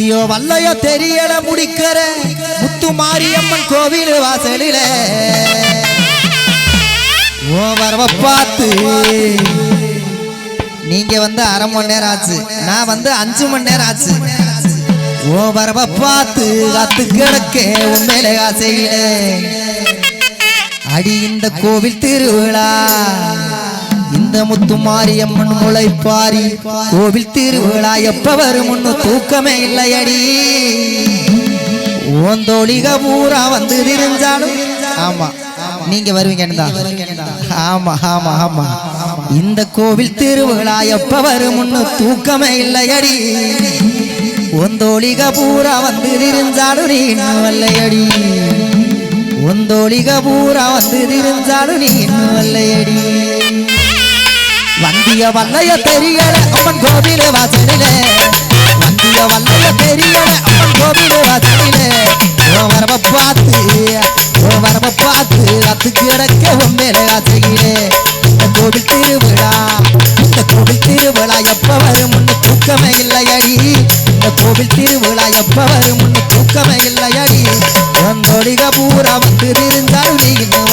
ஐயோ வல்லையோ தெரியல முடிக்கிற. முத்து மாரியம்மன் கோவில் வாசலில. ஓ வரவ பார்த்து. நீங்க வந்து அரை மணி நேரம் ஆச்சு. நான் வந்து அஞ்சு மணி நேரம் ஆச்சு. ஓ வரவ பார்த்து காத்து கிடக்க உண்மையில ஆசையில. அடி இந்த கோவில் திருவிழா. இந்த முத்து மாரியம்மன் முளைப்பாரி. கோவில் திருவிழா எப்ப வரும் ஒண்ணு தூக்கமே இல்லையடி. ஓந்தோழிக பூரா வந்து தெரிஞ்சாலும் ஆமா நீங்க வருவீங்க ஆமா ஆமா ஆமா. இந்த கோவில் திருவிழா எப்ப வரும் ஒண்ணு தூக்கமே இல்லையடி. ஒந்தோழிக பூரா வந்து தெரிஞ்சாலும் நீ இன்னும் வரலையடி. ஒந்தோழிக பூரா வந்து தெரிஞ்சாலும் நீ இன்னும் வரலையடி. வல்லைய தெரியல அம்மன் கோவில வாசலிலே வந்திய வல்லைய தெரியல அம்மன் கோவில வாசலிலே ஓ வரவ பார்த்து ஓ வரவ பார்த்து அத்து கிடக்க உண்மையில வாசகிலே இந்த கோவில் திருவிழா இந்த கோவில் திருவிழா எப்ப வரும் முன்னு தூக்கமே இல்லையடி. இந்த கோவில் திருவிழா எப்ப வரும் முன்னு தூக்கமே இல்லையடி. ஒந்தோடிக பூரா வந்து தெரிஞ்சாலும் நீ இன்னும்